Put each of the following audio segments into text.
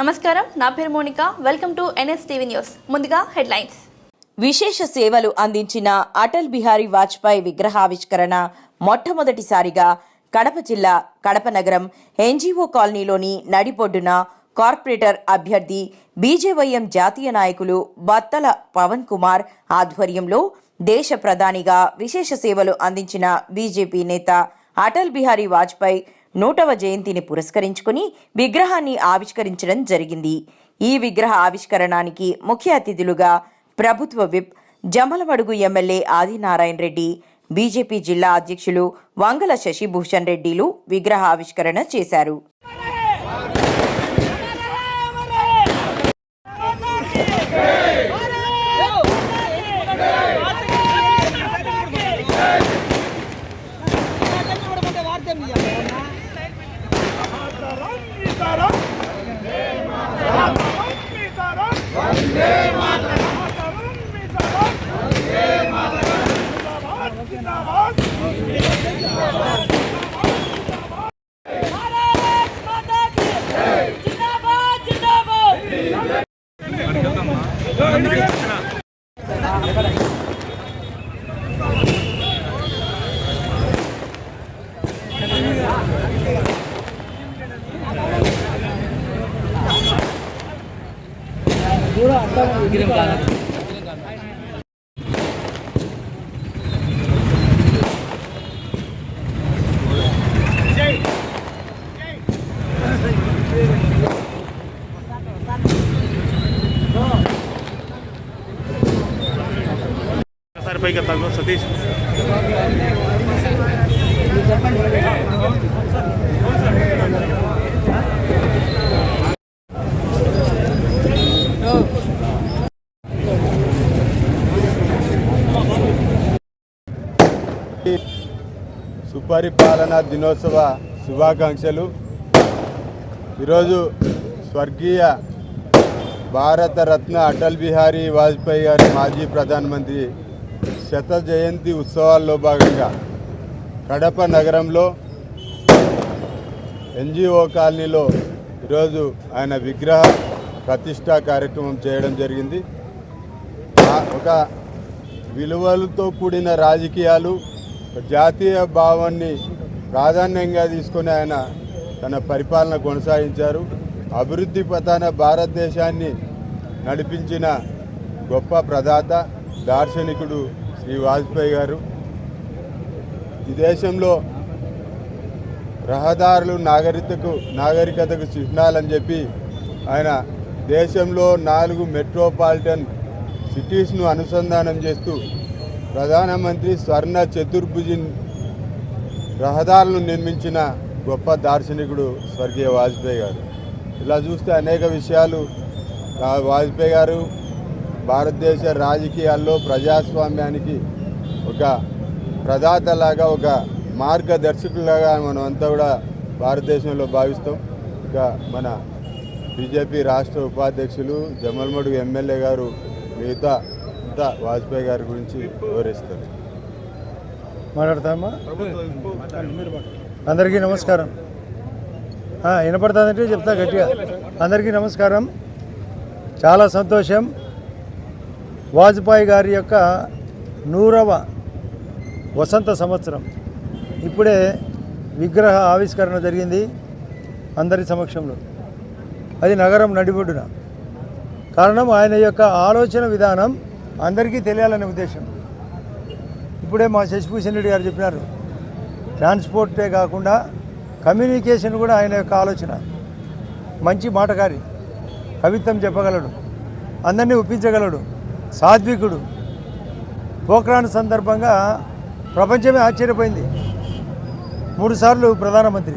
నమస్కారం నా పేరు Monika. Welcome to NS TV news. ముందుగా హెడ్లైన్స్. విశేష సేవలు అందించిన అటల్ బిహారీ వాజ్పేయి విగ్రహావిష్కరణ మొట్టమొదటిసారిగా కడప జిల్లా కడప నగరం ఎన్జీఓ కాలనీలోని నడిబొడ్డున కార్పొరేటర్ అభ్యర్థి బీజేవైఎం జాతీయ నాయకులు బత్తల పవన్ కుమార్ ఆధ్వర్యంలో దేశ ప్రధానిగా విశేష సేవలు అందించిన బీజేపీ నేత అటల్ బిహారీ వాజ్పేయి నూటవ జయంతిని పురస్కరించుకుని విగ్రహాన్ని ఆవిష్కరించడం జరిగింది. ఈ విగ్రహ ఆవిష్కరణానికి ముఖ్య అతిథులుగా ప్రభుత్వ whip Jammalamadugu MLA Adinarayana Reddy BJP జిల్లా అధ్యక్షులు వంగల శశిభూషణ్ రెడ్డిలు విగ్రహ ఆవిష్కరణ చేశారు. ఒకసారి పైకి తగ్గు సతీష్ సుపరిపాలన దినోత్సవ శుభాకాంక్షలు. ఈరోజు స్వర్గీయ భారతరత్న అటల్ బిహారీ వాజ్పేయి గారి మాజీ ప్రధానమంత్రి శత జయంతి ఉత్సవాల్లో భాగంగా కడప నగరంలో ఎన్జిఓ కాలనీలో ఈరోజు ఆయన విగ్రహ ప్రతిష్టా కార్యక్రమం చేయడం జరిగింది. ఒక విలువలతో కూడిన రాజకీయాలు జాతీయ భావాన్ని ప్రాధాన్యంగా తీసుకుని ఆయన తన పరిపాలన కొనసాగించారు. అభివృద్ధి పథాన భారతదేశాన్ని నడిపించిన గొప్ప ప్రదాత దార్శనికుడు శ్రీ వాజ్పేయి గారు. ఈ దేశంలో రహదారులు నాగరికతకు నాగరికతకు చిహ్నాలని చెప్పి ఆయన దేశంలో నాలుగు మెట్రోపాలిటన్ సిటీస్ను అనుసంధానం చేస్తూ ప్రధానమంత్రి స్వర్ణ చతుర్భుజి రహదారులను నిర్మించిన గొప్ప దార్శనికుడు స్వర్గీయ వాజ్పేయి గారు. ఇలా చూస్తే అనేక విషయాలు. వాజ్పేయి గారు భారతదేశ రాజకీయాల్లో ప్రజాస్వామ్యానికి ఒక ప్రదాతలాగా ఒక మార్గదర్శకులాగా మనం అంతా కూడా భారతదేశంలో భావిస్తాం. ఇంకా మన బీజేపీ రాష్ట్ర ఉపాధ్యక్షులు జమల్మడుగు ఎమ్మెల్యే గారు మిగతా అంతా వాజ్పేయి గారి గురించి వివరిస్తారు. మాట్లాడతామా? అందరికీ నమస్కారం. వినపడుతుందంటే చెప్తా గట్టిగా. అందరికీ నమస్కారం. చాలా సంతోషం. వాజ్పేయి గారి యొక్క నూరవ వసంత సంవత్సరం. ఇప్పుడే విగ్రహ ఆవిష్కరణ జరిగింది అందరి సమక్షంలో. అది నగరం నడిబొడ్డున. కారణం ఆయన యొక్క ఆలోచన విధానం అందరికీ తెలియాలనే ఉద్దేశం. ఇప్పుడే మా శశిభూషణ్ రెడ్డి గారు చెప్పినారు. ట్రాన్స్పోర్టే కాకుండా కమ్యూనికేషన్ కూడా ఆయన యొక్క ఆలోచన. మంచి మాటకారి కవిత్వం చెప్పగలడు. అందరినీ ఒప్పించగలడు. సాత్వికుడు. పోఖ్రాన్ సందర్భంగా ప్రపంచమే ఆశ్చర్యపోయింది. మూడుసార్లు ప్రధానమంత్రి.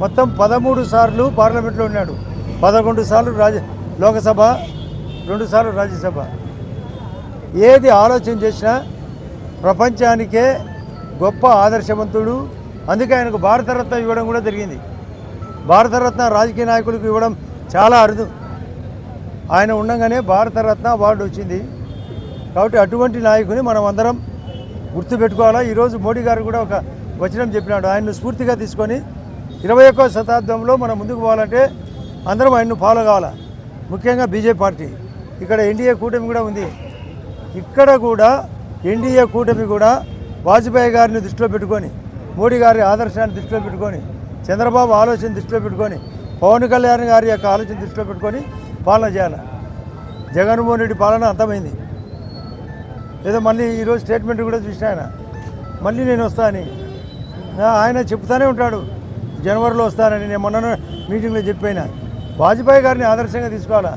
మొత్తం పదమూడు సార్లు పార్లమెంట్లో ఉన్నాడు. పదకొండు సార్లు రాజ లోకసభ రెండు సార్లు రాజ్యసభ. ఏది ఆలోచన చేసినా ప్రపంచానికే గొప్ప ఆదర్శవంతుడు. అందుకే ఆయనకు భారతరత్న ఇవ్వడం కూడా జరిగింది. భారతరత్న రాజకీయ నాయకులకు ఇవ్వడం చాలా అరుదు. ఆయన ఉండగానే భారతరత్న అవార్డు వచ్చింది. కాబట్టి అటువంటి నాయకుని మనం అందరం గుర్తుపెట్టుకోవాలా? ఈరోజు మోడీ గారు కూడా ఒక వచనం చెప్పినాడు. ఆయన్ను స్ఫూర్తిగా తీసుకొని ఇరవై ఒక్కో శతాబ్దంలో మనం ముందుకు పోవాలంటే అందరం ఆయన్ను ఫాలో కావాలా? ముఖ్యంగా బీజేపీ పార్టీ. ఇక్కడ ఎన్డీఏ కూటమి కూడా ఉంది. ఇక్కడ కూడా ఎన్డీఏ కూటమి కూడా వాజ్పేయి గారిని దృష్టిలో పెట్టుకొని మోడీ గారి ఆదర్శాన్ని దృష్టిలో పెట్టుకొని చంద్రబాబు ఆలోచన దృష్టిలో పెట్టుకొని పవన్ కళ్యాణ్ గారి యొక్క ఆలోచన దృష్టిలో పెట్టుకొని పాలన చేయాలి. జగన్మోహన్ రెడ్డి పాలన అంతమైంది. ఏదో మళ్ళీ ఈరోజు స్టేట్మెంట్ కూడా చూసిన ఆయన. మళ్ళీ నేను వస్తానని ఆయన చెప్తానే ఉంటాడు. జనవరిలో వస్తానని నేను మొన్న మీటింగ్లో చెప్పాను. వాజ్పేయి గారిని ఆదర్శంగా తీసుకోవాలా?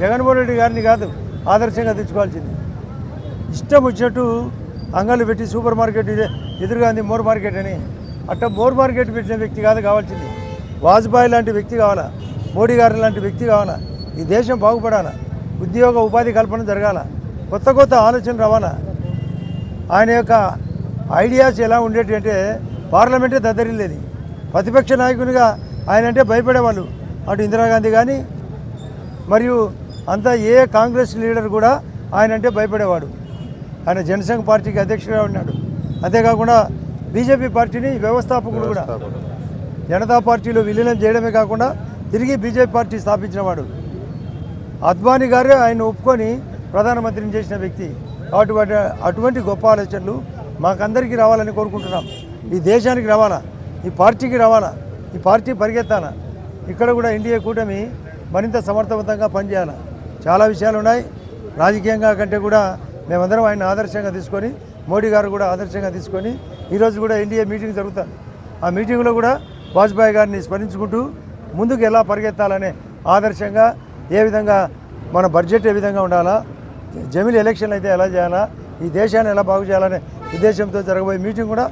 జగన్మోహన్ రెడ్డి గారిని కాదు ఆదర్శంగా తీసుకోవాల్సింది. ఇష్టం వచ్చినట్టు అంగళ్ళు పెట్టి సూపర్ మార్కెట్ ఇదే ఎదురుగా ఉంది మోర్ మార్కెట్ అని. అట్ట మోర్ మార్కెట్ పెట్టిన వ్యక్తి కాదు కావాల్సింది. వాజ్పేయి లాంటి వ్యక్తి కావాలా? మోడీ గారు లాంటి వ్యక్తి కావాలా? ఈ దేశం బాగుపడాలా? ఉద్యోగ ఉపాధి కల్పన జరగాల? కొత్త కొత్త ఆలోచన రావాలా ఆయన యొక్క ఐడియాస్ ఎలా ఉండేటి అంటే పార్లమెంటే దద్దరిల్లేది. ప్రతిపక్ష నాయకునిగా ఆయన అంటే భయపడేవాళ్ళు. అటు ఇందిరాగాంధీ కానీ మరియు అంతా ఏ కాంగ్రెస్ లీడర్ కూడా ఆయన అంటే భయపడేవాడు. ఆయన జనసంఘ పార్టీకి అధ్యక్షుడిగా ఉన్నాడు. అంతేకాకుండా బీజేపీ పార్టీని వ్యవస్థాపకుడు కూడా. జనతా పార్టీలో విలీనం చేయడమే కాకుండా తిరిగి బీజేపీ పార్టీ స్థాపించినవాడు అద్వానీ గారే ఆయన ఒప్పుకొని ప్రధానమంత్రిని చేసిన వ్యక్తి. అటువంటి అటువంటి గొప్ప ఆలోచనలు మాకందరికీ రావాలని కోరుకుంటున్నాం. ఈ దేశానికి రావాలా? ఈ పార్టీకి రావాలా? ఈ పార్టీ పరిగెత్తాలా? ఇక్కడ కూడా ఎన్డీఏ కూటమి మరింత సమర్థవంతంగా పనిచేయాలి? చాలా విషయాలు ఉన్నాయి. రాజకీయంగా కంటే కూడా మేమందరం ఆయన ఆదర్శంగా తీసుకొని మోడీ గారు కూడా ఆదర్శంగా తీసుకొని ఈరోజు కూడా ఎన్డీఏ మీటింగ్ జరుగుతుంది. ఆ మీటింగ్లో కూడా వాజ్పేయి గారిని స్మరించుకుంటూ ముందుకు ఎలా పరిగెత్తాలనే ఆదర్శంగా ఏ విధంగా మన బడ్జెట్ ఏ విధంగా ఉండాలా జమిలీ ఎలక్షన్లు అయితే ఎలా చేయాలా ఈ దేశాన్ని ఎలా బాగు చేయాలనే ఉద్దేశంతో జరగబోయే మీటింగ్ కూడా